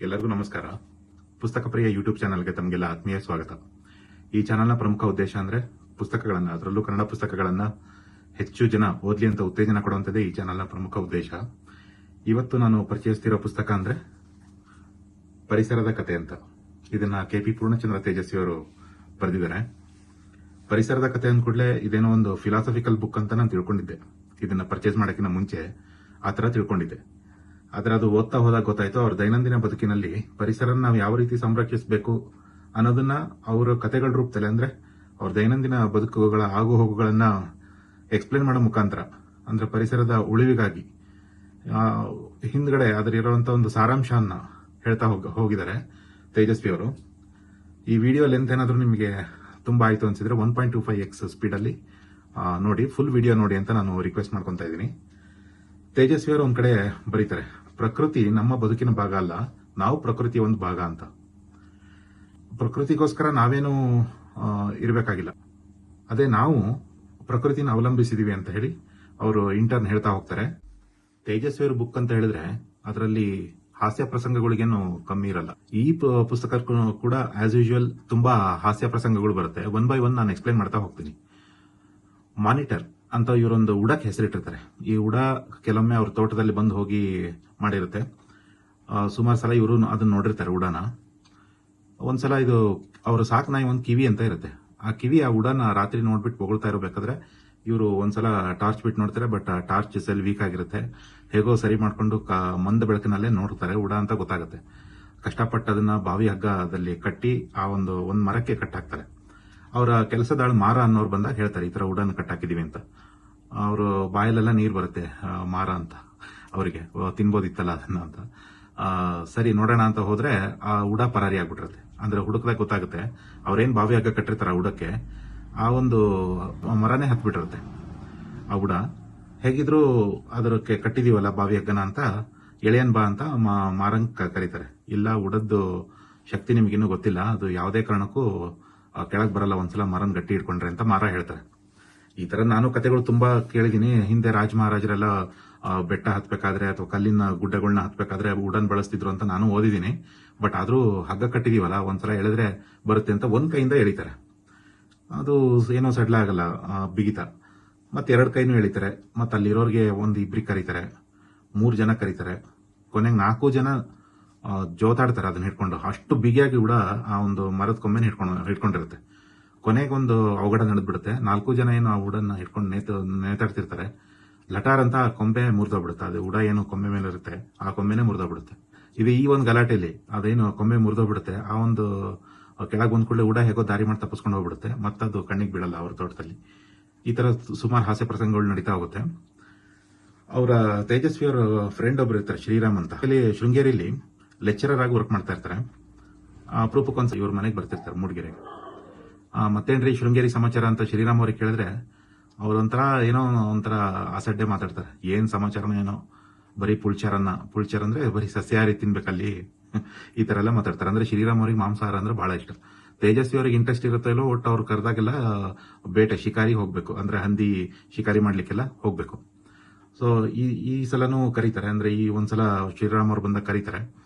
ಎಲ್ಲರಿಗೂ ನಮಸ್ಕಾರ. ಪುಸ್ತಕ ಪ್ರಿಯ ಯೂಟ್ಯೂಬ್ ಚಾನಲ್ಗೆ ತಮಗೆಲ್ಲ ಆತ್ಮೀಯ ಸ್ವಾಗತ. ಈ ಚಾನಲ್ನ ಪ್ರಮುಖ ಉದ್ದೇಶ ಅಂದ್ರೆ ಪುಸ್ತಕಗಳನ್ನ, ಅದರಲ್ಲೂ ಕನ್ನಡ ಪುಸ್ತಕಗಳನ್ನ ಹೆಚ್ಚು ಜನ ಓದ್ಲಿ ಅಂತ ಉತ್ತೇಜನ ಕೊಡುವಂಥದ್ದೇ ಈ ಚಾನಲ್ನ ಪ್ರಮುಖ ಉದ್ದೇಶ. ಇವತ್ತು ನಾನು ಪರಿಚಯಿಸ್ತಿರೋ ಪುಸ್ತಕ ಅಂದ್ರೆ ಪರಿಸರದ ಕತೆ ಅಂತ. ಇದನ್ನ ಕೆ ಪಿ ಪೂರ್ಣಚಂದ್ರ ತೇಜಸ್ವಿ ಅವರು ಬರೆದಿದ್ದಾರೆ. ಪರಿಸರದ ಕತೆ ಅಂದ ಕೂಡಲೇ ಇದೇನೋ ಒಂದು ಫಿಲಾಸಫಿಕಲ್ ಬುಕ್ ಅಂತ ನಾನು ತಿಳ್ಕೊಂಡಿದ್ದೆ. ಇದನ್ನ ಪರ್ಚೇಸ್ ಮಾಡೋಕ್ಕಿಂತ ಮುಂಚೆ ಆ ಥರ ತಿಳ್ಕೊಂಡಿದ್ದೆ. ಆದ್ರೆ ಅದು ಓದ್ತಾ ಹೋದಾಗ ಗೊತ್ತಾಯ್ತು, ಅವ್ರ ದೈನಂದಿನ ಬದುಕಿನಲ್ಲಿ ಪರಿಸರನ ನಾವು ಯಾವ ರೀತಿ ಸಂರಕ್ಷಿಸಬೇಕು ಅನ್ನೋದನ್ನ ಅವರ ಕತೆಗಳ ರೂಪದಲ್ಲಿ ಅಂದ್ರೆ ಅವ್ರ ದೈನಂದಿನ ಬದುಕುಗಳ ಆಗು ಹೋಗುಗಳನ್ನ ಎಕ್ಸ್ಪ್ಲೇನ್ ಮಾಡೋ ಮುಖಾಂತರ, ಅಂದ್ರೆ ಪರಿಸರದ ಉಳಿವಿಗಾಗಿ ಹಿಂದ್ಗಡೆ ಅದರಿರುವಂತ ಒಂದು ಸಾರಾಂಶವನ್ನು ಹೇಳ್ತಾ ಹೋಗ, ಹೋಗಿದ್ದಾರೆ ತೇಜಸ್ವಿ ಅವರು ಈ ವಿಡಿಯೋ ಲೆಂತ್ ಏನಾದರೂ ನಿಮಗೆ ತುಂಬಾ ಆಯ್ತು ಅನ್ಸಿದ್ರೆ one point two five x ಸ್ಪೀಡಲ್ಲಿ ನೋಡಿ ಫುಲ್ ವಿಡಿಯೋ ನೋಡಿ ಅಂತ ನಾನು ರಿಕ್ವೆಸ್ಟ್ ಮಾಡ್ಕೊತಾ ಇದ್ದೀನಿ. ತೇಜಸ್ವಿ ಅವರು ಒಂದ್ ಕಡೆ ಬರೀತಾರೆ. ಪ್ರಕೃತಿ ನಮ್ಮ ಬದುಕಿನ ಭಾಗ ಅಲ್ಲ, ನಾವು ಪ್ರಕೃತಿಯ ಒಂದು ಭಾಗ ಅಂತ. ಪ್ರಕೃತಿಗೋಸ್ಕರ ನಾವೇನು ಇರಬೇಕಾಗಿಲ್ಲ. ಅದೇ ನಾವು ಪ್ರಕೃತಿನ ಅವಲಂಬಿಸಿದೀವಿ ಅಂತ ಹೇಳಿ ಅವರು ಇಂಟರ್ನ್ ಹೇಳ್ತಾ ಹೋಗ್ತಾರೆ. ತೇಜಸ್ವಿ ಬುಕ್ ಅಂತ ಹೇಳಿದ್ರೆ ಅದರಲ್ಲಿ ಹಾಸ್ಯ ಪ್ರಸಂಗಗಳಿಗೇನು ಕಮ್ಮಿ ಇರಲ್ಲ. ಈ ಪುಸ್ತಕ ಕೂಡ ಆಸ್ ಯೂಶುವಲ್ ತುಂಬಾ ಹಾಸ್ಯ ಪ್ರಸಂಗಗಳು ಬರುತ್ತೆ. ಒನ್ ಬೈ ಒನ್ ನಾನು ಎಕ್ಸ್ಪ್ಲೈನ್ ಮಾಡ್ತಾ ಹೋಗ್ತೀನಿ. ಮಾನಿಟರ್ ಅಂತ ಇವರೊಂದು ಉಡಕ್ಕೆ ಹೆಸರಿಟ್ಟಿರ್ತಾರೆ. ಈ ಉಡ ಕೆಲವೊಮ್ಮೆ ಅವ್ರ ತೋಟದಲ್ಲಿ ಬಂದು ಹೋಗಿ ಮಾಡಿರುತ್ತೆ. ಸುಮಾರು ಸಲ ಇವರು ಅದನ್ನ ನೋಡಿರ್ತಾರೆ ಉಡಾನ. ಒಂದ್ಸಲ ಇದು ಅವ್ರ ಸಾಕು ನಾಯಿ ಒಂದು ಕಿವಿ ಅಂತ ಇರುತ್ತೆ. ಆ ಕಿವಿ ಆ ಉಡಾನ ರಾತ್ರಿ ನೋಡ್ಬಿಟ್ಟು ಹೊಗಳ್ತಾ ಇರಬೇಕಾದ್ರೆ ಇವರು ಒಂದ್ಸಲ ಟಾರ್ಚ್ ಬಿಟ್ಟು ನೋಡ್ತಾರೆ, ಬಟ್ ಆ ಟಾರ್ಚ್ ಸೆಲ್ ವೀಕ್ ಆಗಿರುತ್ತೆ. ಹೇಗೋ ಸರಿ ಮಾಡ್ಕೊಂಡು ಕ- ಮಂದ ಬೆಳಕಿನಲ್ಲೇ ನೋಡ್ತಾರೆ ಉಡ ಅಂತ ಗೊತ್ತಾಗುತ್ತೆ. ಕಷ್ಟಪಟ್ಟು ಅದನ್ನ ಬಾವಿ ಹಗ್ಗದಲ್ಲಿ ಕಟ್ಟಿ ಆ ಒಂದು ಒಂದು ಮರಕ್ಕೆ ಕಟ್ಟಾಕ್ತಾರೆ. ಅವರ ಕೆಲಸದಾಳು ಮಾರ ಅನ್ನೋರು ಬಂದಾಗ ಹೇಳ್ತಾರೆ, ಈ ತರ ಕಟ್ ಕಟ್ಟಾಕಿದೀವಿ ಅಂತ. ಅವರು ಬಾಯಲೆಲ್ಲ ನೀರು ಬರುತ್ತೆ ಮಾರ ಅಂತ ಅವರಿಗೆ ತಿನ್ಬೋದಿತ್ತಲ್ಲ ಅದನ್ನ ಅಂತ. ಸರಿ, ನೋಡೋಣ ಅಂತ ಹೋದ್ರೆ ಆ ಉಡ ಪರಾರಿ ಆಗ್ಬಿಟ್ಟಿರುತ್ತೆ. ಅಂದ್ರೆ ಹುಡುಕದಾಗ ಗೊತ್ತಾಗುತ್ತೆ, ಅವ್ರೇನ್ ಬಾವಿ ಹಗ್ಗ ಕಟ್ಟಿರ್ತಾರ ಆ ಉಡಕ್ಕೆ, ಆ ಒಂದು ಮರನೇ ಹತ್ಬಿಟ್ಟಿರುತ್ತೆ, ಆ ಉಡ. ಹೇಗಿದ್ರು ಅದಕ್ಕೆ ಕಟ್ಟಿದೀವಲ್ಲ ಬಾವಿ ಹಗ್ಗನ ಅಂತ, ಎಳೆಯನ್ ಬಾ ಅಂತ ಮಾರಂಗ್ ಕರೀತಾರೆ. ಇಲ್ಲ, ಉಡದ್ದು ಶಕ್ತಿ ನಿಮ್ಗಿನ್ನೂ ಗೊತ್ತಿಲ್ಲ, ಅದು ಯಾವುದೇ ಕಾರಣಕ್ಕೂ ಕೆಳಗ್ ಬರಲ್ಲ, ಒಂದ್ಸಲ ಮರನ್ ಗಟ್ಟಿ ಇಟ್ಕೊಂಡ್ರೆ ಅಂತ ಮಾರ ಹೇಳ್ತಾರೆ. ಈ ತರ ನಾನು ಕತೆಗಳು ತುಂಬಾ ಕೇಳಿದೀನಿ ಹಿಂದೆ ರಾಜ ಮಹಾರಾಜರೆಲ್ಲ ಬೆಟ್ಟ ಹತ್ಬೇಕಾದ್ರೆ ಅಥವಾ ಕಲ್ಲಿನ ಗುಡ್ಡಗಳನ್ನ ಹತ್ಬೇಕಾದ್ರೆ ಉಡನ್ ಬಳಸ್ತಿದ್ರು ಅಂತ ನಾನು ಓದಿದೀನಿ ಬಟ್ ಆದ್ರೂ ಹಗ್ಗ ಕಟ್ಟಿದೀವಲ್ಲ, ಒಂದ್ಸಲ ಎಳೆದ್ರೆ ಬರುತ್ತೆ ಅಂತ ಒಂದ್ ಕೈಯಿಂದ ಎಳಿತಾರೆ. ಅದು ಏನೋ ಸಡ್ಲ ಆಗಲ್ಲ ಬಿಗಿತ. ಮತ್ತೆ ಎರಡು ಕೈನೂ ಎಳಿತಾರೆ. ಮತ್ತೆ ಅಲ್ಲಿರೋರಿಗೆ ಒಂದ್ ಇಬ್ರಿಗೆ ಕರೀತಾರೆ. ಮೂರ್ ಜನ ಕರೀತಾರೆ. ಕೊನೆಗೆ ನಾಲ್ಕು ಜನ ಜೋತಾಡ್ತಾರೆ ಅದನ್ನ ಹಿಡ್ಕೊಂಡು, ಅಷ್ಟು ಬಿಗಿಯಾಗಿ ಕೂಡ ಆ ಒಂದು ಮರದ ಕೊಂಬೆನ ಹಿಡ್ಕೊಂಡು, ಹಿಡ್ಕೊಂಡಿರುತ್ತೆ. ಕೊನೆಗೊಂದು ಅವಘಡ ನಡೆದ್ಬಿಡುತ್ತೆ. ನಾಲ್ಕು ಜನ ಏನು ಆ ಉಡನ್ನ ಹಿಡ್ಕೊಂಡು ನೇತ, ನೇತಾಡ್ತಿರ್ತಾರೆ. ಲಟಾರ್ ಅಂತ ಆ ಕೊಂಬೆ ಮುರಿದೋಗ್ಬಿಡುತ್ತೆ. ಅದು ಉಡ ಏನು ಕೊಂಬೆ ಮೇಲೆ ಇರುತ್ತೆ, ಆ ಕೊಂಬೆನೇ ಮುರಿದೋಗ್ಬಿಡುತ್ತೆ. ಇದು ಈ ಒಂದು ಗಲಾಟೆಯಲ್ಲಿ ಅದೇನು ಕೊಂಬೆ ಮುರಿದೋಗ್ಬಿಡುತ್ತೆ. ಆ ಒಂದು ಕೆಳಗೆ ಬಂದ್ ಕೂಡಲೇ ಉಡ ಹೇಗೋ ದಾರಿ ಮಾಡಿ ತಪ್ಪಿಸ್ಕೊಂಡು ಹೋಗ್ಬಿಡುತ್ತೆ. ಮತ್ತದು ಕಣ್ಣಿಗೆ ಬೀಳಲ್ಲ ಅವ್ರ ತೋಟದಲ್ಲಿ. ಈ ತರ ಸುಮಾರು ಹಾಸ್ಯ ಪ್ರಸಂಗಗಳು ನಡೀತಾ ಹೋಗುತ್ತೆ. ಅವರ ತೇಜಸ್ವಿ ಅವರ ಫ್ರೆಂಡ್ ಒಬ್ರು ಇರ್ತಾರೆ, ಶ್ರೀರಾಮ್ ಅಂತ. ಅಲ್ಲಿ ಶೃಂಗೇರಿಯಲ್ಲಿ ಲೆಕ್ಚರರ್ ಆಗಿ ವರ್ಕ್ ಮಾಡ್ತಾ ಇರ್ತಾರೆ. ಅಪರೂಪಕ್ಕೊಂದ್ಸ ಇವ್ರ ಮನೆಗೆ ಬರ್ತಿರ್ತಾರೆ ಮೂಡಿಗೆರೆಗೆ ಮತ್ತೇನ್ರಿ ಶೃಂಗೇರಿ ಸಮಾಚಾರ ಅಂತ ಶ್ರೀರಾಮ್ ಅವ್ರಿಗೆ ಕೇಳಿದ್ರೆ ಅವ್ರೊಂಥರ ಏನೋ ಒಂಥರ ಅಸಡ್ಡೆ ಮಾತಾಡ್ತಾರೆ. ಏನ್ ಸಮಾಚಾರನೋ ಏನೋ. ಬರೀ ಪುಳ್ಚಾರನ್ನ. ಪುಳ್ಚಾರ ಅಂದ್ರೆ ಬರೀ ಸಸ್ಯಾಹಾರಿ ತಿನ್ಬೇಕಲ್ಲಿ. ಈ ತರ ಎಲ್ಲ ಮಾತಾಡ್ತಾರೆ. ಅಂದ್ರೆ ಶ್ರೀರಾಮ್ ಅವ್ರಿಗೆ ಮಾಂಸಾಹಾರ ಅಂದ್ರೆ ಬಹಳ ಇಷ್ಟ. ತೇಜಸ್ವಿ ಅವ್ರಿಗೆ ಇಂಟ್ರೆಸ್ಟ್ ಇರುತ್ತೋ ಇಲ್ಲೋ ಒಟ್ಟು ಅವ್ರು ಕರೆದಾಗೆಲ್ಲ ಬೇಟೆ, ಶಿಕಾರಿ ಹೋಗ್ಬೇಕು. ಅಂದ್ರೆ ಹಂದಿ ಶಿಕಾರಿ ಮಾಡ್ಲಿಕ್ಕೆಲ್ಲ ಹೋಗ್ಬೇಕು. ಸೊ ಈ ಈ ಸಲನೂ ಕರೀತಾರೆ. ಅಂದ್ರೆ ಈ ಒಂದ್ಸಲ ಶ್ರೀರಾಮ್ ಅವ್ರು ಬಂದಾಗ ಕರೀತಾರೆ.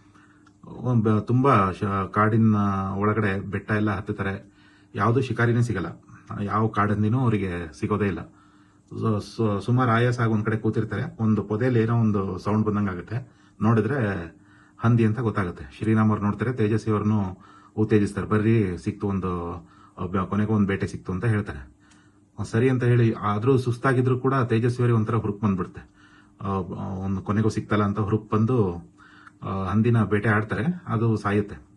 ತುಂಬಾ ಶ- ಕಾಡಿನ ಒಳಗಡೆ ಬೆಟ್ಟ ಎಲ್ಲ ಹತ್ತುತ್ತಾರೆ. ಯಾವುದು ಶಿಕಾರಿನೇ ಸಿಗಲ್ಲ. ಯಾವ ಕಾಡಂದಿನೂ ಅವರಿಗೆ ಸಿಗೋದೇ ಇಲ್ಲ. ಸುಮಾರು ಆಯಾಸ ಆಗಿ ಒಂದ್ ಕಡೆ ಕೂತಿರ್ತಾರೆ. ಒಂದು ಪೊದೆಯಲ್ಲಿ ಏನೋ ಒಂದು ಸೌಂಡ್ ಬಂದಂಗಾಗುತ್ತೆ ನೋಡಿದ್ರೆ ಹಂದಿ ಅಂತ ಗೊತ್ತಾಗುತ್ತೆ. ಶ್ರೀರಾಮ್ ಅವ್ರು ನೋಡ್ತಾರೆ, ತೇಜಸ್ವಿ ಅವ್ರನ್ನು ಉತ್ತೇಜಿಸ್ತಾರೆ. ಬರ್ರಿ, ಸಿಕ್ತು ಒಂದು ಕೊನೆಗೂ ಒಂದು ಬೇಟೆ ಸಿಕ್ತು ಅಂತ ಹೇಳ್ತಾರೆ. ಸರಿ ಅಂತ ಹೇಳಿ, ಆದರೂ ಸುಸ್ತಾಗಿದ್ರು ಕೂಡ ತೇಜಸ್ವಿ ಅವರಿಗೆ ಒಂಥರ ಹುರುಕ್ ಬಂದ್ಬಿಡುತ್ತೆ. ಒಂದು ಕೊನೆಗೂ ಸಿಕ್ತಲ್ಲ ಅಂತ ಹುರುಕ್ ಬಂದು ಹಂದಿನ ಬೇಟೆ ಆಡ್ತಾರೆ ಅದು ಸಾಯುತ್ತೆ.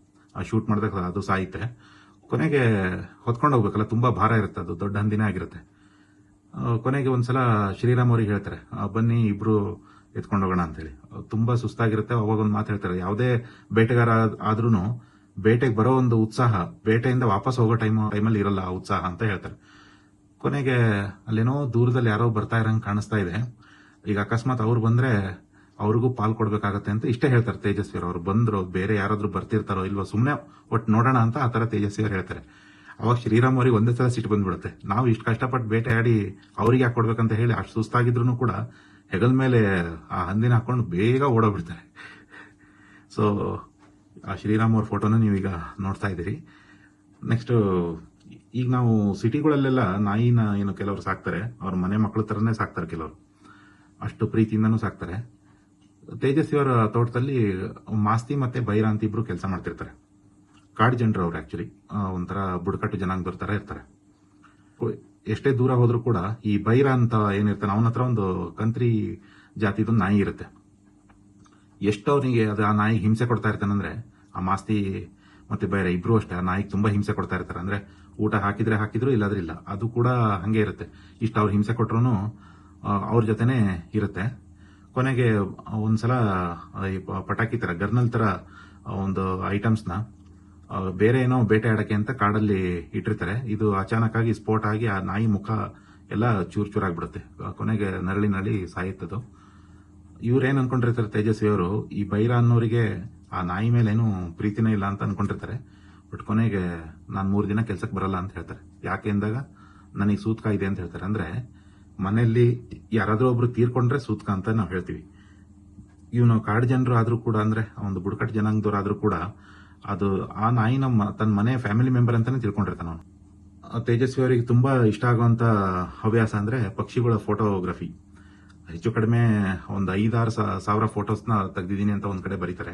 ಶೂಟ್ ಮಾಡಿದಾಗ ಅದು ಸಾಯುತ್ತೆ. ಕೊನೆಗೆ ಹೊತ್ಕೊಂಡು ಹೋಗ್ಬೇಕಲ್ಲ ತುಂಬಾ ಭಾರ ಇರುತ್ತೆ ಅದು ದೊಡ್ಡ ಹಂದಿನೇ ಆಗಿರುತ್ತೆ. ಆ, ಕೊನೆಗೆ ಒಂದ್ಸಲ ಶ್ರೀರಾಮ್ ಅವ್ರಿಗೆ ಹೇಳ್ತಾರೆ ಬನ್ನಿ ಇಬ್ರು ಎತ್ಕೊಂಡು ಹೋಗೋಣ ಅಂತ ಹೇಳಿ ತುಂಬಾ ಸುಸ್ತಾಗಿರುತ್ತೆ ಅವಾಗ ಒಂದು ಮಾತು ಹೇಳ್ತಾರೆ. ಯಾವುದೇ ಬೇಟೆಗಾರ ಆದ್ರೂ ಬೇಟೆಗೆ ಬರೋ ಒಂದು ಉತ್ಸಾಹ ಬೇಟೆಯಿಂದ ವಾಪಸ್ ಹೋಗೋ ಟೈಮ್ ಟೈಮಲ್ಲಿ ಇರಲ್ಲ ಆ ಉತ್ಸಾಹ ಅಂತ ಹೇಳ್ತಾರೆ. ಕೊನೆಗೆ ಅಲ್ಲೇನೋ ದೂರದಲ್ಲಿ ಯಾರೋ ಬರ್ತಾ ಇರಂಗೆ ಕಾಣಿಸ್ತಾ ಇದೆ. ಈಗ ಅಕಸ್ಮಾತ್ ಅವ್ರು ಬಂದ್ರೆ ಅವ್ರಿಗೂ ಪಾಲ್ ಕೊಡ್ಬೇಕಾಗತ್ತೆ ಅಂತ ಇಷ್ಟೇ ಹೇಳ್ತಾರೆ ತೇಜಸ್ವಿ ಅವರು. ಬಂದ್ರು ಬೇರೆ ಯಾರಾದ್ರೂ ಬರ್ತಿರ್ತಾರೋ ಇಲ್ವೋ ಸುಮ್ಮನೆ ಒಟ್ಟು ನೋಡೋಣ ಅಂತ ಆ ತರ ತೇಜಸ್ವಿ ಅವ್ರು ಹೇಳ್ತಾರೆ. ಅವಾಗ ಶ್ರೀರಾಮ್ ಅವ್ರಿಗೆ ಒಂದೇ ಸಲ ಸಿಟ್ಟು ಬಂದ್ಬಿಡುತ್ತೆ. ನಾವು ಇಷ್ಟು ಕಷ್ಟಪಟ್ಟು ಬೇಟೆ ಆಡಿ ಅವ್ರಿಗೆ ಯಾಕೆ ಕೊಡ್ಬೇಕಂತ ಹೇಳಿ ಅಷ್ಟು ಸುಸ್ತಾಗಿದ್ರು ಕೂಡ ಹೆಗಲ್ ಮೇಲೆ ಆ ಹಂದಿನ ಹಾಕೊಂಡು ಬೇಗ ಓಡೋಗ್ಬಿಡ್ತಾರೆ. ಸೊ ಆ ಶ್ರೀರಾಮ್ ಅವ್ರ ಫೋಟೋನ ನೀವೀಗ ನೋಡ್ತಾ ಇದ್ದೀರಿ. ನೆಕ್ಸ್ಟ್ ಈಗ ನಾವು ಸಿಟಿಗಳಲ್ಲೆಲ್ಲ ನಾಯಿನ ಏನು ಕೆಲವರು ಸಾಕ್ತಾರೆ, ಅವ್ರ ಮನೆ ಮಕ್ಕಳ ಥರನೇ ಸಾಕ್ತಾರೆ ಕೆಲವರು. ಅಷ್ಟು ಪ್ರೀತಿಯಿಂದನೂ ಸಾಕ್ತಾರೆ. ತೇಜಸ್ವಿ ಅವರ ತೋಟದಲ್ಲಿ ಮಾಸ್ತಿ ಮತ್ತೆ ಬೈರ ಅಂತ ಇಬ್ರು ಕೆಲಸ ಮಾಡ್ತಿರ್ತಾರೆ. ಕಾಡು ಜನರು ಅವ್ರು ಆಕ್ಚುಲಿ ಒಂಥರ ಬುಡಕಟ್ಟು ಜನಾಂಗದವ್ರ ಬರ್ತಾರೆ, ಇರ್ತಾರೆ. ಎಷ್ಟೇ ದೂರ ಹೋದ್ರೂ ಕೂಡ ಈ ಬೈರ ಅಂತ ಏನಿರ್ತಾನೆ, ಅವನ ಹತ್ರ ಒಂದು ಕಂತ್ರಿ ಜಾತಿದು ನಾಯಿ ಇರುತ್ತೆ. ಎಷ್ಟು ಅವನಿಗೆ ಅದು ಆ ನಾಯಿಗೆ ಹಿಂಸೆ ಕೊಡ್ತಾ ಇರ್ತಾನಂದ್ರೆ ಆ ಮಾಸ್ತಿ ಮತ್ತೆ ಬೈರ ಇಬ್ರು ಅಷ್ಟೇ, ಆ ನಾಯಿಗೆ ತುಂಬಾ ಹಿಂಸೆ ಕೊಡ್ತಾ ಇರ್ತಾರೆ. ಅಂದ್ರೆ ಊಟ ಹಾಕಿದ್ರೆ ಹಾಕಿದ್ರು, ಇಲ್ಲಾದ್ರೆ ಇಲ್ಲ. ಅದು ಕೂಡ ಹಂಗೆ ಇರುತ್ತೆ. ಇಷ್ಟು ಅವ್ರು ಹಿಂಸೆ ಕೊಟ್ರು ಅವ್ರ ಜೊತೆನೆ ಇರುತ್ತೆ. ಕೊನೆಗೆ ಒಂದ್ಸಲ ಪಟಾಕಿ ತರ, ಗರ್ನಲ್ ತರ ಒಂದು ಐಟಮ್ಸ್ನ ಬೇರೆ ಏನೋ ಬೇಟೆ ಅಂತ ಕಾಡಲ್ಲಿ ಇಟ್ಟಿರ್ತಾರೆ. ಇದು ಅಚಾನಕ್ ಆಗಿ ಸ್ಫೋಟ ಆಗಿ ಆ ನಾಯಿ ಮುಖ ಎಲ್ಲ ಚೂರ್ ಚೂರಾಗ್ಬಿಡುತ್ತೆ ಕೊನೆಗೆ ನರಳಿ ನರಳಿ ಸಾಯುತ್ತದು ಇವ್ರೇನ್ ಅನ್ಕೊಂಡಿರ್ತಾರೆ ತೇಜಸ್ವಿ ಅವರು, ಈ ಬೈರ ಅನ್ನೋರಿಗೆ ಆ ನಾಯಿ ಮೇಲೆ ಏನು ಪ್ರೀತಿನೇ ಇಲ್ಲ ಅಂತ ಅನ್ಕೊಂಡಿರ್ತಾರೆ. ಬಟ್ ಕೊನೆಗೆ ನಾನು ಮೂರು ದಿನ ಕೆಲ್ಸಕ್ಕೆ ಬರಲ್ಲ ಅಂತ ಹೇಳ್ತಾರೆ. ಯಾಕೆ ಅಂದಾಗ ನನಗೆ ಸೂತ್ಕ ಇದೆ ಅಂತ ಹೇಳ್ತಾರೆ. ಅಂದ್ರೆ ಮನೆಯಲ್ಲಿ ಯಾರಾದರೂ ಒಬ್ರು ತೀರ್ಕೊಂಡ್ರೆ ಸೂತ್ಕ ಅಂತ ನಾವು ಹೇಳ್ತೀವಿ. ಇವನು ಕಾಡು ಜನರು ಆದರೂ ಕೂಡ ಅಂದರೆ ಒಂದು ಬುಡಕಟ್ಟು ಜನಾಂಗದವ್ರು ಆದ್ರೂ ಕೂಡ ಅದು ಆ ನಾಯಿ ನಮ್ಮ ತನ್ನ ಮನೆ ಫ್ಯಾಮಿಲಿ ಮೆಂಬರ್ ಅಂತಾನೆ ತಿಳ್ಕೊಂಡಿರ್ತಾನೆ ಅವನು. ತೇಜಸ್ವಿ ಅವರಿಗೆ ತುಂಬ ಇಷ್ಟ ಆಗುವಂಥ ಹವ್ಯಾಸ ಅಂದರೆ ಪಕ್ಷಿಗಳ ಫೋಟೋಗ್ರಫಿ. ಹೆಚ್ಚು ಕಡಿಮೆ ಒಂದು ಐದಾರು ಸಾವಿರ ಫೋಟೋಸ್ನ ತೆಗ್ದಿದ್ದೀನಿ ಅಂತ ಒಂದು ಕಡೆ ಬರೀತಾರೆ.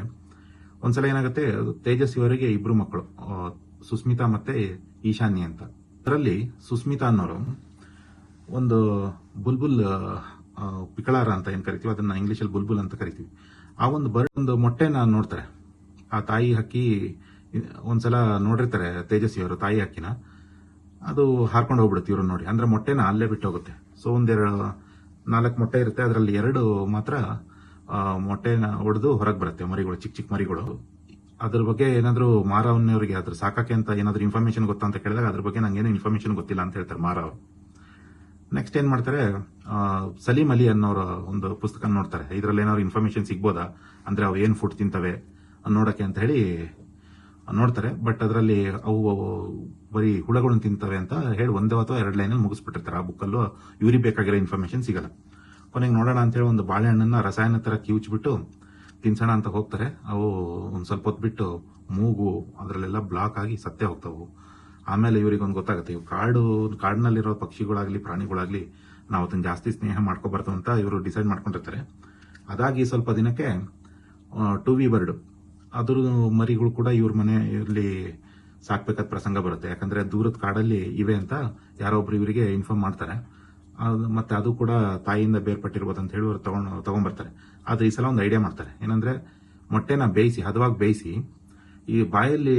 ಒಂದ್ಸಲ ಏನಾಗುತ್ತೆ, ತೇಜಸ್ವಿ ಅವರಿಗೆ ಇಬ್ರು ಮಕ್ಕಳು ಸುಸ್ಮಿತಾ ಮತ್ತೆ ಈಶಾನ್ಯ ಅಂತ. ಅದರಲ್ಲಿ ಸುಸ್ಮಿತಾ ಅನ್ನೋರು ಒಂದು ಬುಲ್ಬುಲ್ ಪಿಕಳಾರ ಅಂತ ಏನು ಕರಿತೀವಿ, ಅದನ್ನ ಇಂಗ್ಲೀಷಲ್ಲಿ ಬುಲ್ಬುಲ್ ಅಂತ ಕರಿತೀವಿ. ಆ ಒಂದು ಬರ್ಡ್ ಒಂದು ಮೊಟ್ಟೆನ ನೋಡ್ತಾರೆ. ಆ ತಾಯಿ ಹಕ್ಕಿ, ಒಂದ್ಸಲ ನೋಡಿರ್ತಾರೆ ತೇಜಸ್ವಿ ಅವರು ತಾಯಿ ಹಕ್ಕಿನ. ಅದು ಹಾರ್ಕೊಂಡು ಹೋಗ್ಬಿಡುತ್ತೆ ಇವರು ನೋಡಿ. ಅಂದ್ರೆ ಮೊಟ್ಟೆನ ಅಲ್ಲೇ ಬಿಟ್ಟು ಹೋಗುತ್ತೆ ಸೊ ಒಂದೆರಡು ನಾಲ್ಕು ಮೊಟ್ಟೆ ಇರುತ್ತೆ. ಅದರಲ್ಲಿ ಎರಡು ಮಾತ್ರ ಮೊಟ್ಟೆನ ಒಡೆದು ಹೊರಗೆ ಬರುತ್ತೆ. ಮರಿಗಳು ಚಿಕ್ಕ ಚಿಕ್ಕ ಮರಿಗಳು. ಅದ್ರ ಬಗ್ಗೆ ಏನಾದರೂ ಮಾರವನ್ನವರಿಗೆ ಅದ್ರ ಸಾಕಕ್ಕೆ ಅಂತ ಏನಾದರೂ ಇನ್ಫಾರ್ಮೇಶನ್ ಗೊತ್ತಾ ಅಂತ ಕೇಳಿದಾಗ ಅದ್ರ ಬಗ್ಗೆ ನಂಗೇನು ಇನ್ಫಾರ್ಮೇಶನ್ ಗೊತ್ತಿಲ್ಲ ಅಂತ ಹೇಳ್ತಾರೆ ಮಾರವ್ ನೆಕ್ಸ್ಟ್ ಏನ್ ಮಾಡ್ತಾರೆ ಸಲೀಂ ಅಲಿ ಅನ್ನೋರ ಒಂದು ಪುಸ್ತಕ ನೋಡ್ತಾರೆ. ಇದ್ರಲ್ಲಿ ಏನಾದ್ರು ಇನ್ಫಾರ್ಮೇಶನ್ ಸಿಗ್ಬೋದಾ? ಅಂದ್ರೆ ಅವು ಏನ್ ಫುಡ್ ತಿಂತವೆ ನೋಡಕ್ಕೆ ಅಂತ ಹೇಳಿ ನೋಡ್ತಾರೆ. ಬಟ್ ಅದರಲ್ಲಿ ಅವು ಬರೀ ಹುಳಗಳನ್ನು ತಿಂತವೆ ಅಂತ ಹೇಳಿ ಒಂದೇ ಅಥವಾ ಎರಡು ಲೈನಲ್ಲಿ ಮುಗಿಸ್ಬಿಟ್ಟಿರ್ತಾರೆ. ಆ ಬುಕ್ಕಲ್ಲೂ ಇವ್ರಿಗೆ ಬೇಕಾಗಿರೋ ಇನ್ಫಾರ್ಮೇಶನ್ ಸಿಗಲ್ಲ. ಕೊನೆಗೆ ನೋಡೋಣ ಅಂತ ಹೇಳಿ ಒಂದು ಬಾಳೆಹಣ್ಣನ್ನ ರಸಾಯನ ಥರ ಕಿವುಚ್ಬಿಟ್ಟು ತಿನ್ಸೋಣ ಅಂತ ಹೋಗ್ತಾರೆ. ಅವು ಒಂದು ಸ್ವಲ್ಪ ಹೊತ್ತು ಬಿಟ್ಟು ಮೂಗು ಅದರಲ್ಲೆಲ್ಲ ಬ್ಲಾಕ್ ಆಗಿ ಸತ್ತೇ ಹೋಗ್ತಾವು. ಆಮೇಲೆ ಇವ್ರಿಗೆ ಒಂದು ಗೊತ್ತಾಗುತ್ತೆ. ಇವು ಕಾಡು, ಕಾಡಿನಲ್ಲಿರೋ ಪಕ್ಷಿಗಳಾಗ್ಲಿ, ಪ್ರಾಣಿಗಳಾಗ್ಲಿ ನಾವು ಅದನ್ನ ಜಾಸ್ತಿ ಸ್ನೇಹ ಮಾಡ್ಕೋಬಾರ್ದು ಅಂತ ಇವರು ಡಿಸೈಡ್ ಮಾಡ್ಕೊಂಡಿರ್ತಾರೆ. ಅದಾಗಿ ಸ್ವಲ್ಪ ದಿನಕ್ಕೆ ಟು ವಿ ಬರ್ಡ್ ಅದ್ರ ಮರಿಗಳು ಕೂಡ ಇವ್ರ ಮನೆಯಲ್ಲಿ ಸಾಕ್ಬೇಕಾದ ಪ್ರಸಂಗ ಬರುತ್ತೆ. ಯಾಕಂದ್ರೆ ದೂರದ ಕಾಡಲ್ಲಿ ಇವೆ ಅಂತ ಯಾರೋ ಒಬ್ರು ಇವರಿಗೆ ಇನ್ಫಾರ್ಮ್ ಮಾಡ್ತಾರೆ. ಮತ್ತೆ ಅದು ಕೂಡ ತಾಯಿಯಿಂದ ಬೇರ್ಪಟ್ಟಿರ್ಬೋದು ಅಂತ ಹೇಳಿ ಅವ್ರು ತಗೊಂಡು, ತಗೊಂಡ್ಬರ್ತಾರೆ. ಆದ್ರೆ ಈ ಸಲ ಒಂದು ಐಡಿಯಾ ಮಾಡ್ತಾರೆ. ಏನಂದ್ರೆ ಮೊಟ್ಟೆನ ಬೇಯಿಸಿ, ಹದವಾಗಿ ಬೇಯಿಸಿ ಈ ಬಾಯಲ್ಲಿ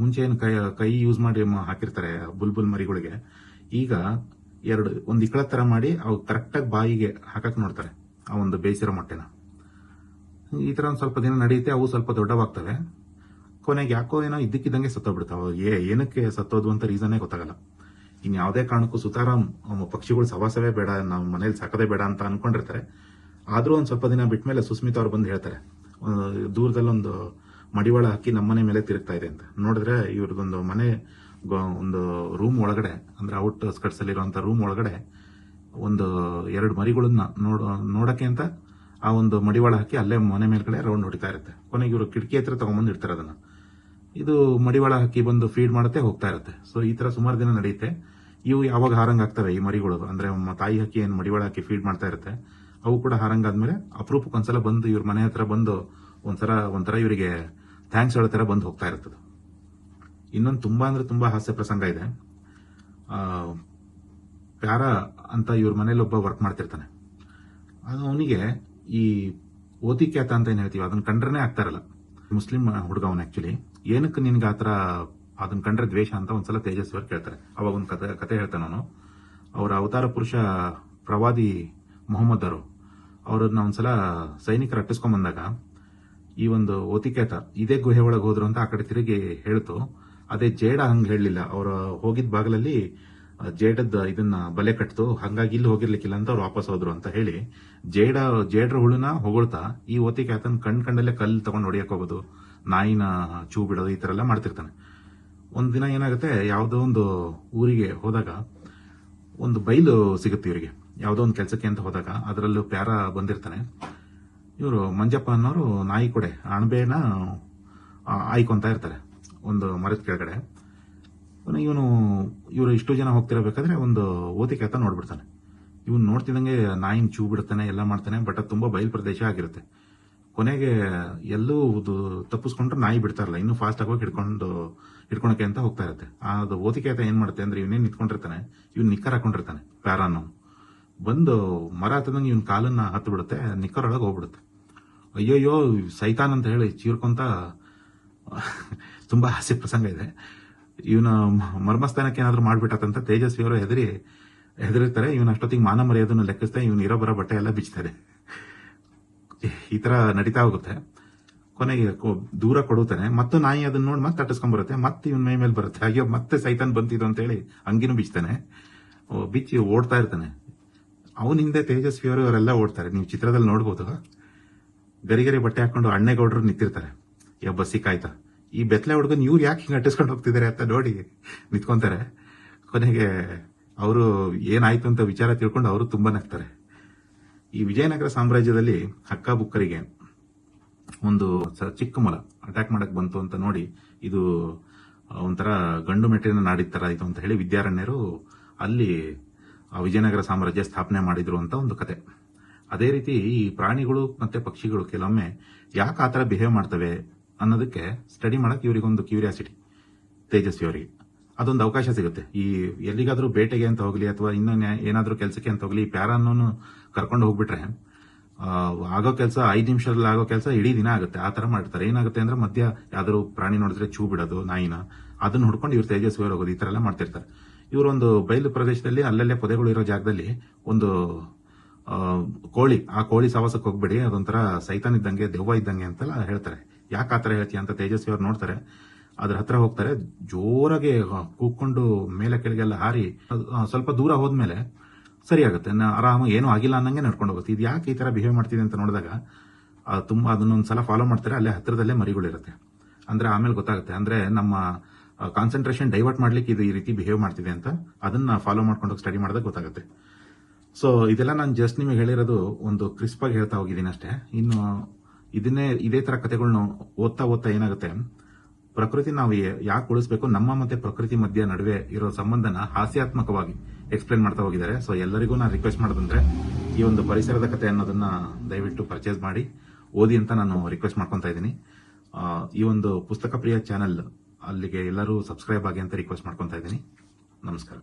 ಮುಂಚೆ ಏನು ಕೈ ಕೈ ಯೂಸ್ ಮಾಡಿ ಹಾಕಿರ್ತಾರೆ ಬುಲ್ಬುಲ್ ಮರಿಗಳಿಗೆ. ಈಗ ಎರಡು, ಒಂದು ಇಕ್ಕಳ ತರ ಮಾಡಿ ಅವು ಕರೆಕ್ಟಾಗಿ ಬಾಯಿಗೆ ಹಾಕಕ್ಕೆ ನೋಡ್ತಾರೆ, ಆ ಒಂದು ಬೇಯಿಸಿರೋ ಮೊಟ್ಟೆನ. ಈ ತರ ಒಂದು ಸ್ವಲ್ಪ ದಿನ ನಡೆಯುತ್ತೆ ಅವು ಸ್ವಲ್ಪ ದೊಡ್ಡವಾಗ್ತವೆ. ಕೊನೆಗೆ ಯಾಕೋ ಏನೋ ಇದ್ದಕ್ಕಿದ್ದಂಗೆ ಸತ್ತೋಗ್ಬಿಡ್ತಾವ. ಏ, ಏನಕ್ಕೆ ಸತ್ತೋದು ಅಂತ ರೀಸನ್ನೇ ಗೊತ್ತಾಗಲ್ಲ. ಇನ್ನು ಯಾವುದೇ ಕಾರಣಕ್ಕೂ ಸುತಾರಾಮ್ ಪಕ್ಷಿಗಳು ಸವಾಸವೇ ಬೇಡ, ನಾವು ಮನೇಲಿ ಸಾಕೋದೇ ಬೇಡ ಅಂತ ಅನ್ಕೊಂಡಿರ್ತಾರೆ. ಆದರೂ ಒಂದು ಸ್ವಲ್ಪ ದಿನ ಬಿಟ್ಮೇಲೆ ಸುಸ್ಮಿತಾ ಅವ್ರು ಬಂದು ಹೇಳ್ತಾರೆ. ದೂರದಲ್ಲೊಂದು ಮಡಿವಾಳ ಹಾಕಿ ನಮ್ಮನೆ ಮೇಲೆ ತಿರುಗ್ತಾ ಇದೆ ಅಂತ. ನೋಡಿದ್ರೆ ಇವ್ರದೊಂದು ಮನೆ ಒಂದು ರೂಮ್ ಒಳಗಡೆ, ಅಂದ್ರೆ ಔಟ್ ಸ್ಕರ್ಟ್ಸ್ ಅಲ್ಲಿರುವಂತ ರೂಮ್ ಒಳಗಡೆ ಒಂದು ಎರಡು ಮರಿಗಳನ್ನ ನೋಡ, ನೋಡಕ್ಕೆ ಅಂತ ಆ ಒಂದು ಮಡಿವಾಳ ಹಾಕಿ ಅಲ್ಲೇ ಮನೆ ಮೇಲ್ಗಡೆ ರೌಂಡ್ ಹೊಡಿತಾ ಇರುತ್ತೆ. ಕೊನೆಗೆ ಇವರು ಕಿಟಕಿ ಹತ್ರ ತಗೊಂಡ್ಬಂದು ಇಡ್ತಾರೆ ಅದನ್ನ. ಇದು ಮಡಿವಾಳ ಹಾಕಿ ಬಂದು ಫೀಡ್ ಮಾಡುತ್ತೆ, ಹೋಗ್ತಾ ಇರುತ್ತೆ. ಸೊ ಈ ತರ ಸುಮಾರು ದಿನ ನಡೆಯುತ್ತೆ. ಇವು ಯಾವಾಗ ಹಾರಂಗ್ ಆಗ್ತವೆ, ಈ ಮರಿಗಳು? ಅಂದ್ರೆ ತಾಯಿ ಹಕ್ಕಿ ಏನು ಮಡಿವಾಳ ಹಾಕಿ ಫೀಡ್ ಮಾಡ್ತಾ ಇರುತ್ತೆ, ಅವು ಕೂಡ ಹಾರಂಗ್ ಆದ್ಮೇಲೆ ಅಪರೂಪಕ್ಕೊಂದ್ಸಲ ಬಂದು ಇವ್ರ ಮನೆ ಹತ್ರ ಬಂದು ಒಂಥರ ಒಂಥರ ಇವರಿಗೆ ಥ್ಯಾಂಕ್ಸ್ ಹೇಳೋ ತರ ಬಂದು ಹೋಗ್ತಾ ಇರ್ತದೆ. ಇನ್ನೊಂದು ತುಂಬಾ ಅಂದ್ರೆ ತುಂಬಾ ಹಾಸ್ಯ ಪ್ರಸಂಗ ಇದೆ. ಆ, ಪ್ಯಾರ ಅಂತ ಇವ್ರ ಮನೇಲಿ ಒಬ್ಬ ವರ್ಕ್ ಮಾಡ್ತಿರ್ತಾನೆ. ಅದು ಅವನಿಗೆ ಈ ಓತಿಕ್ಯಾತ ಅಂತ ಏನು ಹೇಳ್ತೀವಿ ಅದನ್ನ ಕಂಡ್ರೆ ಆಗ್ತಾರಲ್ಲ ಮುಸ್ಲಿಂ ಹುಡುಗ ಅವನ್ ಆಕ್ಚುಲಿ ಏನಕ್ಕೆ ನಿನ್ಗೆ ಆತರ ಅದನ್ನ ಕಂಡ್ರೆ ದ್ವೇಷ ಅಂತ ಒಂದ್ಸಲ ತೇಜಸ್ವಿ ಅವ್ರು ಕೇಳ್ತಾರೆ. ಅವಾಗ ಒಂದು ಕತೆ ಕತೆ ಹೇಳ್ತಾನೆ ಅವನು. ಅವರ ಅವತಾರ ಪುರುಷ ಪ್ರವಾದಿ ಮೊಹಮ್ಮದ್ ಅವರು ಅವ್ರನ್ನ ಒಂದ್ಸಲ ಸೈನಿಕರು ಅಟ್ಟಿಸ್ಕೊಂಡ್ ಬಂದಾಗ ಈ ಒಂದು ಓತಿಕೇತ ಇದೇ ಗುಹೆ ಒಳಗೆ ಹೋದ್ರು ಅಂತ ಆ ಕಡೆ ತಿರುಗಿ ಹೇಳ್ತು. ಅದೇ ಜೇಡ ಹಂಗೆ ಹೇಳಲಿಲ್ಲ. ಅವ್ರ ಹೋಗಿದ್ದ ಬಾಗಲಲ್ಲಿ ಆ, ಜೇಡದ ಇದನ್ನ ಬಲೆ ಕಟ್ತು. ಹಂಗಾಗಿ ಇಲ್ಲಿ ಹೋಗಿರ್ಲಿಕ್ಕಿಲ್ಲ ಅಂತ ಅವ್ರು ವಾಪಸ್ ಹೋದ್ರು ಅಂತ ಹೇಳಿ ಜೇಡ ಜೇಡ್ರ ಹುಳುನ ಹೊಗಳ್ತಾ ಈ ಓತಿಕ್ಯಾತನ್ ಕಣ್ ಕಂಡಲ್ಲೇ ಕಲ್ಲು ತಗೊಂಡು ಹೊಡಿಯಕ್ ಹೋಗೋದು. ನಾಯಿನ ಚೂ ಬಿಡೋದು ಈ ತರ ಎಲ್ಲ ಮಾಡ್ತಿರ್ತಾನೆ. ಒಂದ್ ದಿನ ಏನಾಗುತ್ತೆ ಯಾವುದೋ ಒಂದು ಊರಿಗೆ ಹೋದಾಗ ಒಂದು ಬೈಲು ಸಿಗುತ್ತೆ ಇವರಿಗೆ. ಯಾವುದೋ ಒಂದು ಕೆಲಸಕ್ಕೆ ಅಂತ ಹೋದಾಗ ಅದರಲ್ಲೂ ಪ್ಯಾರ ಬಂದಿರ್ತಾನೆ. ಇವರು ಮಂಜಪ್ಪ ಅನ್ನೋರು ನಾಯಿ ಕೊಡೆ, ಅಣಬೆನ ಆಯ್ಕೊಂತ ಇರ್ತಾರೆ, ಒಂದು ಮರದ ಕೆಳಗಡೆ. ಇವನು ಇವರು ಇಷ್ಟು ಜನ ಹೋಗ್ತಿರಬೇಕಾದ್ರೆ ಒಂದು ಓತಿಕೆ ಆತ ನೋಡ್ಬಿಡ್ತಾನೆ. ಇವನು ನೋಡ್ತಿದ್ದಂಗೆ ನಾಯಿನ ಚೂ ಬಿಡ್ತಾನೆ, ಎಲ್ಲ ಮಾಡ್ತಾನೆ, ಬಟ್ ಅದು ತುಂಬಾ ಬಯಲು ಪ್ರದೇಶ ಆಗಿರುತ್ತೆ. ಕೊನೆಗೆ ಎಲ್ಲೂ ತಪ್ಪಿಸ್ಕೊಂಡ್ರೆ ನಾಯಿ ಬಿಡ್ತಾರಲ್ಲ ಇನ್ನೂ ಫಾಸ್ಟ್ ಆಗಿ ಹಿಡ್ಕೊಂಡು, ಹಿಡ್ಕೊಳಕ್ಕೆ ಅಂತ ಹೋಗ್ತಾ ಇರುತ್ತೆ. ಅದು ಓತಿಕೆ ಆತ ಏನು ಮಾಡುತ್ತೆ ಅಂದ್ರೆ ಇವನೇ ನಿಂತ್ಕೊಂಡಿರ್ತಾನೆ, ಇವನು ನಿಕ್ಕರ್ ಹಾಕೊಂಡಿರ್ತಾನೆ, ಪ್ಯಾರಾನು. ಬಂದು ಮರ ಹತ್ತದಂಗೆ ಇವನ್ ಕಾಲನ್ನ ಹತ್ತು ಬಿಡುತ್ತೆ ನಿಕ್ಕರ್ ಒಳಗೆ ಹೋಗ್ಬಿಡುತ್ತೆ. ಅಯ್ಯೋಯ್ಯೋ, ಸೈತಾನ್ ಅಂತ ಹೇಳಿ ಚೀರ್ಕೊಂತ ತುಂಬಾ ಹಾಸ್ಯ ಪ್ರಸಂಗ ಇದೆ. ಇವನ ಮರ್ಮಸ್ಥಾನಕ್ಕೆ ಏನಾದ್ರು ತೇಜಸ್ವಿ ಅವರು ಹೆದರಿ ಹೆದರಿರ್ತಾರೆ ಇವನ್ ಅಷ್ಟೊತ್ತಿಗೆ ಮಾನ ಮರ್ಯಾದನ್ನು ಲೆಕ್ಕಿಸ್ತಾ ಇವನು ಇರೋ ಬರೋ ಬಟ್ಟೆ ಎಲ್ಲ ಬಿಚ್ತಾರೆ ಈ ತರ ನಡೀತಾ ಹೋಗುತ್ತೆ. ಕೊನೆಗೆ ದೂರ ಕೊಡುತ್ತಾನೆ. ಮತ್ತು ನಾಯಿ ಅದನ್ನ ನೋಡಿ ಮತ್ತೆ ತಟ್ಟಿಸ್ಕೊಂಡ್ ಬರುತ್ತೆ ಮತ್ತೆ ಇವನ್ ಮೈ ಮೇಲೆ ಬರುತ್ತೆ. ಅಯ್ಯೋ, ಮತ್ತೆ ಸೈತಾನ್ ಅಂತ ಹೇಳಿ ಅಂಗಿನೂ ಬಿಚ್ತಾನೆ. ಬಿಚ್ಚಿ ಓಡ್ತಾ ಇರ್ತಾನೆ. ಅವನ ಹಿಂದೆ ತೇಜಸ್ವಿ ಅವರು ಅವರೆಲ್ಲ ಓಡ್ತಾರೆ. ನೀವು ಚಿತ್ರದಲ್ಲಿ ನೋಡ್ಬೋದು. ಗರಿಗರಿ ಬಟ್ಟೆ ಹಾಕೊಂಡು ಅಣ್ಣೇಗೌಡರು ನಿಂತಿರ್ತಾರೆ. ಯಾವ ಬಸ್ಸಿ ಕಾಯ್ತಾ? ಈ ಬೆತ್ತಲೆ ಹುಡುಗನ್ ಇವ್ರು ಯಾಕೆ ಹಿಂಗೆ ಅಟ್ಟಿಸ್ಕೊಂಡು ಹೋಗ್ತಿದ್ದಾರೆ ಅಂತ ನೋಡಿ ನಿಂತ್ಕೊಂತಾರೆ. ಕೊನೆಗೆ ಅವರು ಏನಾಯ್ತು ಅಂತ ವಿಚಾರ ತಿಳ್ಕೊಂಡು ಅವರು ತುಂಬಾ ನಗ್ತಾರೆ. ಈ ವಿಜಯನಗರ ಸಾಮ್ರಾಜ್ಯದಲ್ಲಿ ಹಕ್ಕ ಬುಕ್ಕರಿಗೆ ಒಂದು ಚಿಕ್ಕ ಮೊಲ ಅಟ್ಯಾಕ್ ಮಾಡಕ್ ಬಂತು ಅಂತ ನೋಡಿ ಇದು ಒಂಥರ ಗಂಡು ಮೆಟ್ಟಿನ ನಾಡಿದ ತರ ಆಯಿತು ಅಂತ ಹೇಳಿ ವಿದ್ಯಾರಣ್ಯರು ಅಲ್ಲಿ ವಿಜಯನಗರ ಸಾಮ್ರಾಜ್ಯ ಸ್ಥಾಪನೆ ಮಾಡಿದ್ರು ಅಂತ ಒಂದು ಕತೆ. ಅದೇ ರೀತಿ ಈ ಪ್ರಾಣಿಗಳು ಮತ್ತೆ ಪಕ್ಷಿಗಳು ಕೆಲವೊಮ್ಮೆ ಯಾಕೆ ಆ ಥರ ಬಿಹೇವ್ ಮಾಡ್ತವೆ ಅನ್ನೋದಕ್ಕೆ ಸ್ಟಡಿ ಮಾಡಕ್ ಇವರಿಗೊಂದು ಕ್ಯೂರಿಯಾಸಿಟಿ ತೇಜಸ್ವಿ ಅವರಿಗೆ. ಅದೊಂದು ಅವಕಾಶ ಸಿಗುತ್ತೆ. ಈ ಎಲ್ಲಿಗಾದರೂ ಬೇಟೆಗೆ ಅಂತ ಹೋಗ್ಲಿ ಅಥವಾ ಇನ್ನೊಂದು ಏನಾದ್ರೂ ಕೆಲಸಕ್ಕೆ ಅಂತ ಹೋಗಲಿ ಪ್ಯಾರಾನೂ ಕರ್ಕೊಂಡು ಹೋಗ್ಬಿಟ್ರೆ ಆಗೋ ಕೆಲಸ ಐದು ನಿಮಿಷದಲ್ಲಿ ಆಗೋ ಕೆಲಸ ಇಡೀ ದಿನ ಆಗುತ್ತೆ. ಆ ತರ ಮಾಡ್ತಾರೆ. ಏನಾಗುತ್ತೆ ಅಂದ್ರೆ ಮಧ್ಯ ಯಾವ್ದಾದ್ರು ಪ್ರಾಣಿ ನೋಡಿದ್ರೆ ಚೂ ಬಿಡೋದು, ನಾಯಿನ, ಅದನ್ನ ಹುಡ್ಕೊಂಡು ಇವ್ರು ತೇಜಸ್ವಿ ಅವ್ರು ಹೋಗೋದು ಈ ಥರ ಎಲ್ಲ ಮಾಡ್ತಿರ್ತಾರೆ. ಇವರೊಂದು ಬಯಲು ಪ್ರದೇಶದಲ್ಲಿ ಅಲ್ಲಲ್ಲೇ ಪೊದೆಗಳು ಇರೋ ಜಾಗದಲ್ಲಿ ಒಂದು ಕೋಳಿ, ಆ ಕೋಳಿ ಸಾವಾಸಕ್ಕೆ ಹೋಗ್ಬೇಡಿ, ಅದೊಂಥರ ಸೈತಾನ್ ಇದ್ದಂಗೆ, ದೆವ್ವ ಇದ್ದಂಗೆ ಅಂತೆಲ್ಲ ಹೇಳ್ತಾರೆ. ಯಾಕೆ ಆ ಥರ ಹೇಳ್ತೀಯ ಅಂತ ತೇಜಸ್ವಿ ಅವ್ರು ನೋಡ್ತಾರೆ. ಅದ್ರ ಹತ್ರ ಹೋಗ್ತಾರೆ, ಜೋರಾಗಿ ಕೂಕೊಂಡು ಮೇಲೆ ಕೆಳಗೆಲ್ಲ ಹಾರಿ ಸ್ವಲ್ಪ ದೂರ ಹೋದ್ಮೇಲೆ ಸರಿ ಆಗುತ್ತೆ. ಆರಾಮ ಏನೂ ಆಗಿಲ್ಲ ಅನ್ನಂಗೆ ನಡ್ಕೊಂಡು ಹೋಗುತ್ತೆ. ಇದು ಯಾಕೆ ಈ ತರ ಬಿಹೇವ್ ಮಾಡ್ತಿದೆ ಅಂತ ನೋಡಿದಾಗ ತುಂಬ ತುಂಬಾ ಅದನ್ನೊಂದ್ಸಲ ಫಾಲೋ ಮಾಡ್ತಾರೆ, ಅಲ್ಲೇ ಹತ್ತಿರದಲ್ಲೇ ಮರಿಗಳಿರುತ್ತೆ. ಅಂದ್ರೆ ಆಮೇಲೆ ಗೊತ್ತಾಗುತ್ತೆ. ಅಂದ್ರೆ ನಮ್ಮ ಕಾನ್ಸಂಟ್ರೇಷನ್ ಡೈವರ್ಟ್ ಮಾಡ್ಲಿಕ್ಕೆ ಇದು ಈ ರೀತಿ ಬಿಹೇವ್ ಮಾಡ್ತಿದೆ ಅಂತ. ಅದನ್ನ ಫಾಲೋ ಮಾಡ್ಕೊಂಡು ಸ್ಟಡಿ ಮಾಡಿದಾಗ ಗೊತ್ತಾಗುತ್ತೆ. ಸೊ ಇದೆಲ್ಲ ನಾನು ಜಸ್ಟ್ ನಿಮಗೆ ಹೇಳಿರೋದು ಒಂದು ಕ್ರಿಸ್ಪಾಗಿ ಹೇಳ್ತಾ ಹೋಗಿದ್ದೀನಿ ಅಷ್ಟೇ. ಇನ್ನು ಇದನ್ನೇ ಇದೇ ತರ ಕಥೆಗಳನ್ನ ಓದ್ತಾ ಓದ್ತಾ ಏನಾಗುತ್ತೆ? ಪ್ರಕೃತಿ ನಾವು ಯಾಕೆ ಉಳಿಸ್ಬೇಕು? ನಮ್ಮ ಮತ್ತೆ ಪ್ರಕೃತಿ ಮಧ್ಯ ನಡುವೆ ಇರೋ ಸಂಬಂಧನ ಹಾಸ್ಯಾತ್ಮಕವಾಗಿ ಎಕ್ಸ್ಪ್ಲೇನ್ ಮಾಡ್ತಾ ಹೋಗಿದ್ದಾರೆ. ಸೊ ಎಲ್ಲರಿಗೂ ನಾನು ರಿಕ್ವೆಸ್ಟ್ ಮಾಡೋದಂದ್ರೆ ಈ ಒಂದು ಪರಿಸರದ ಕಥೆ ಅನ್ನೋದನ್ನ ದಯವಿಟ್ಟು ಪರ್ಚೇಸ್ ಮಾಡಿ, ಓದಿ ಅಂತ ನಾನು ರಿಕ್ವೆಸ್ಟ್ ಮಾಡ್ಕೊತಾ ಇದ್ದೀನಿ. ಈ ಒಂದು ಪುಸ್ತಕ ಪ್ರಿಯ ಚಾನೆಲ್ ಅಲ್ಲಿಗೆ ಎಲ್ಲರೂ ಸಬ್ಸ್ಕ್ರೈಬ್ ಆಗಿ ಅಂತ ರಿಕ್ವೆಸ್ಟ್ ಮಾಡ್ಕೊತಾ ಇದ್ದೀನಿ. ನಮಸ್ಕಾರ.